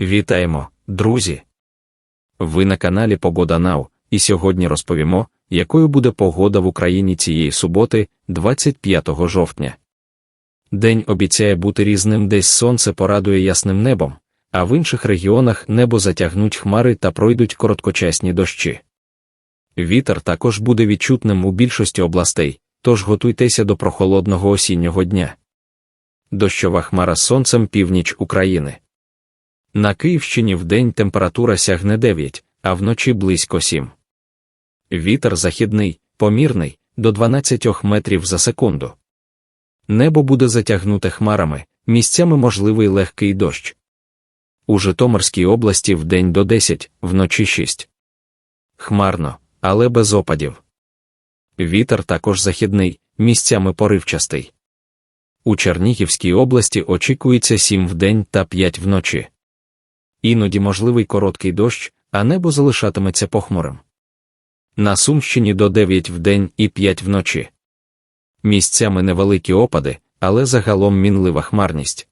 Вітаємо, друзі! Ви на каналі Погода Нау, і сьогодні розповімо, якою буде погода в Україні цієї суботи, 25 жовтня. День обіцяє бути різним, десь сонце порадує ясним небом, а в інших регіонах небо затягнуть хмари та пройдуть короткочасні дощі. Вітер також буде відчутним у більшості областей, тож готуйтеся до прохолодного осіннього дня. Дощова хмара з сонцем північ України. На Київщині вдень температура сягне 9, а вночі близько 7. Вітер західний, помірний, до 12 метрів за секунду. Небо буде затягнуте хмарами, місцями можливий легкий дощ. У Житомирській області вдень до 10, вночі 6. Хмарно, але без опадів. Вітер також західний, місцями поривчастий. У Чернігівській області очікується 7 вдень та 5 вночі. Іноді можливий короткий дощ, а небо залишатиметься похмурим. На Сумщині до 9 вдень і 5 вночі. Місцями невеликі опади, але загалом мінлива хмарність.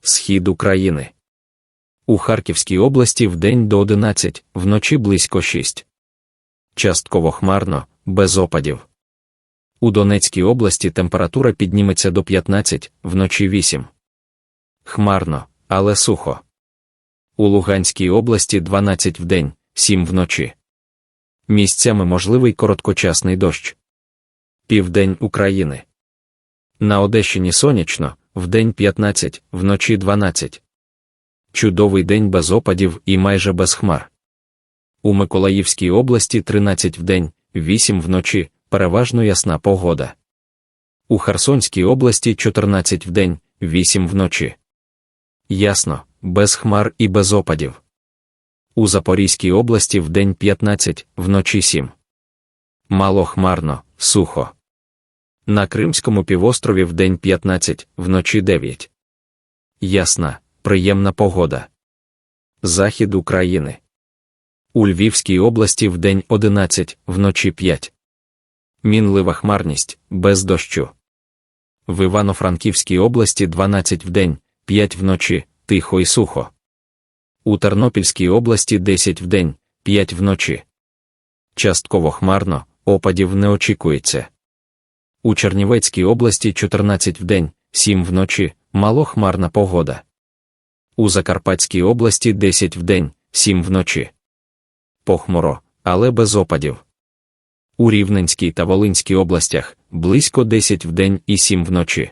Схід України. У Харківській області вдень до 11, вночі близько 6. Частково хмарно, без опадів. У Донецькій області температура підніметься до 15, вночі 8. Хмарно, але сухо. У Луганській області 12 вдень, 7 вночі. Місцями можливий короткочасний дощ. Південь України. На Одещині сонячно, вдень 15, вночі 12. Чудовий день без опадів і майже без хмар. У Миколаївській області 13 вдень, 8 вночі, переважно ясна погода. У Херсонській області 14 вдень, 8 вночі. Ясно, без хмар і без опадів. У Запорізькій області вдень 15, вночі 7. Мало хмарно, сухо. На Кримському півострові вдень 15, вночі 9. Ясна, приємна погода. Захід України. У Львівській області вдень 11, вночі 5. Мінлива хмарність, без дощу. В Івано-Франківській області 12 вдень, 5 вночі, тихо і сухо. У Тернопільській області 10 вдень, 5 вночі. Частково хмарно, опадів не очікується. У Чернівецькій області 14 вдень, 7 вночі, малохмарна погода. У Закарпатській області 10 вдень, 7 вночі. Похмуро, але без опадів. У Рівненській та Волинській областях близько 10 вдень і 7 вночі.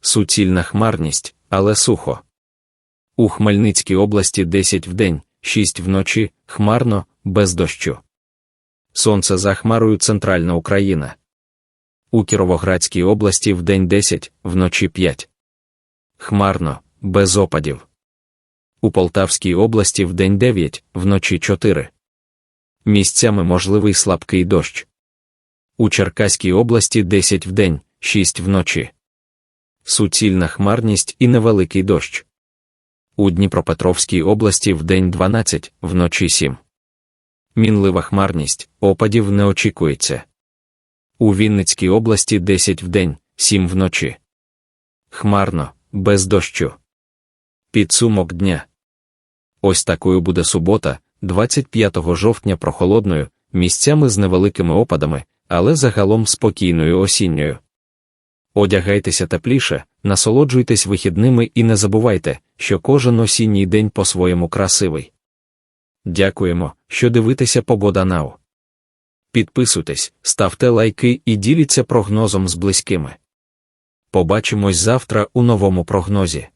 Суцільна хмарність, але сухо. У Хмельницькій області 10 вдень, 6 вночі, хмарно, без дощу. Сонце за хмарою Центральна Україна. У Кіровоградській області вдень 10, вночі 5. Хмарно, без опадів. У Полтавській області вдень 9, вночі 4. Місцями можливий слабкий дощ. У Черкаській області 10 вдень, 6 вночі. Суцільна хмарність і невеликий дощ. У Дніпропетровській області вдень 12, вночі 7. Мінлива хмарність, опадів не очікується. У Вінницькій області 10 вдень, 7 вночі. Хмарно, без дощу. Підсумок дня. Ось такою буде субота, 25 жовтня прохолодною, місцями з невеликими опадами, але загалом спокійною осінньою. Одягайтеся тепліше, насолоджуйтесь вихідними і не забувайте, що кожен осінній день по-своєму красивий. Дякуємо, що дивитеся Погода Нау. Підписуйтесь, ставте лайки і діліться прогнозом з близькими. Побачимось завтра у новому прогнозі.